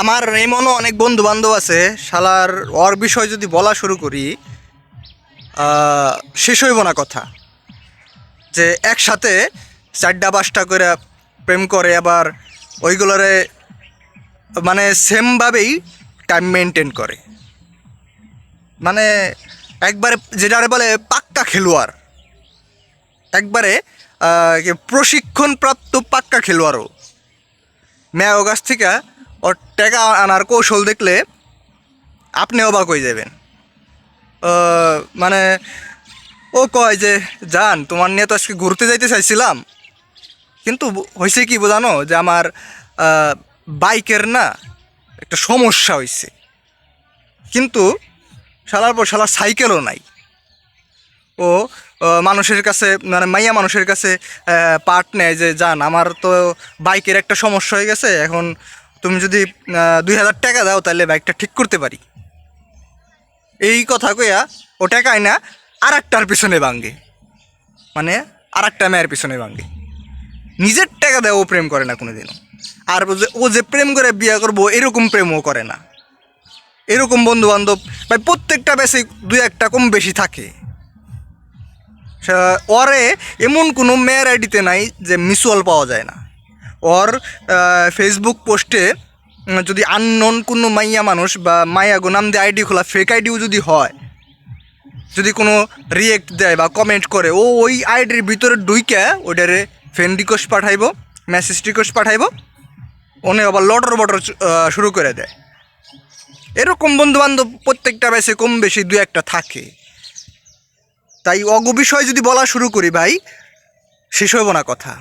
আমার এমনও অনেক বন্ধু বান্ধব আছে, শালার ওর বিষয় যদি বলা শুরু করি শেষ হইব না কথা। যে একসাথে চারটা পাঁচটা করে প্রেম করে আবার ওইগুলোরে মানে সেমভাবেই টাইম মেনটেন করে। মানে একবারে যেটারে বলে পাক্কা খেলোয়াড়। একবারে প্রশিক্ষণপ্রাপ্ত পাক্কা খেলোয়াড়ও। গাছ থেকে ওর টাকা আনার কৌশল দেখলে আপনি অবাক হয়ে যাবেন। মানে ও কয় যে যান তোমার নিয়ে তো আজকে ঘুরতে যাইতে চাইছিলাম। কিন্তু হয়েছে কি বোঝানো? যে আমার বাইকের না একটা সমস্যা হয়েছে কিন্তু শালার পর শালার সাইকেলও নাই। ও মানুষের কাছে মানে মাইয়া মানুষের কাছে পার্ট নেয় যে যান আমার তো বাইকের একটা সমস্যা হয়ে গেছে। এখন তুমি যদি দুই হাজার টাকা দাও তাহলে বাইকটা ঠিক করতে পারি। এই কথা কইয়া ও টাকায় না আর একটার পিছনে ভাঙ্গে। মানে আর একটা মেয়ের পিছনে ভাঙ্গে। নিজের টাকা দেয় ও প্রেম করে না কোনোদিনও। আর ও যে- প্রেম করে বিয়ে করব, এরকম প্রেমও করে না। এরকম বন্ধু বান্ধব ভাই প্রত্যেকটা বেশি দুই একটা কম বেশি থাকে। ওরে এমন কোনো মেয়ের আইডিতে নাই যে মিসুয়াল পাওয়া যায় না। ওর ফেসবুক পোস্টে যদি আননোন কোনো মাইয়া মানুষ বা মাইয়া গো নাম দিয়ে আইডি খোলা ফেক আইডিও যদি হয়, যদি কোনো রিয়েক্ট দেয় বা কমেন্ট করে, ও ওই আইডির ভিতরে ঢুইকে ওইটারে ফ্রেন্ড রিকোয়েস্ট পাঠাইবো মেসেজ রিকোয়েস্ট পাঠাইবো, ওনে আবার লটর বটর শুরু করে দেয়। এরকম বন্ধু বান্ধব প্রত্যেকটা বেশি কম বেশি দু একটা থাকে। তাই অগ বিষয় যদি বলা শুরু করি ভাই, শেষ হইব না কথা।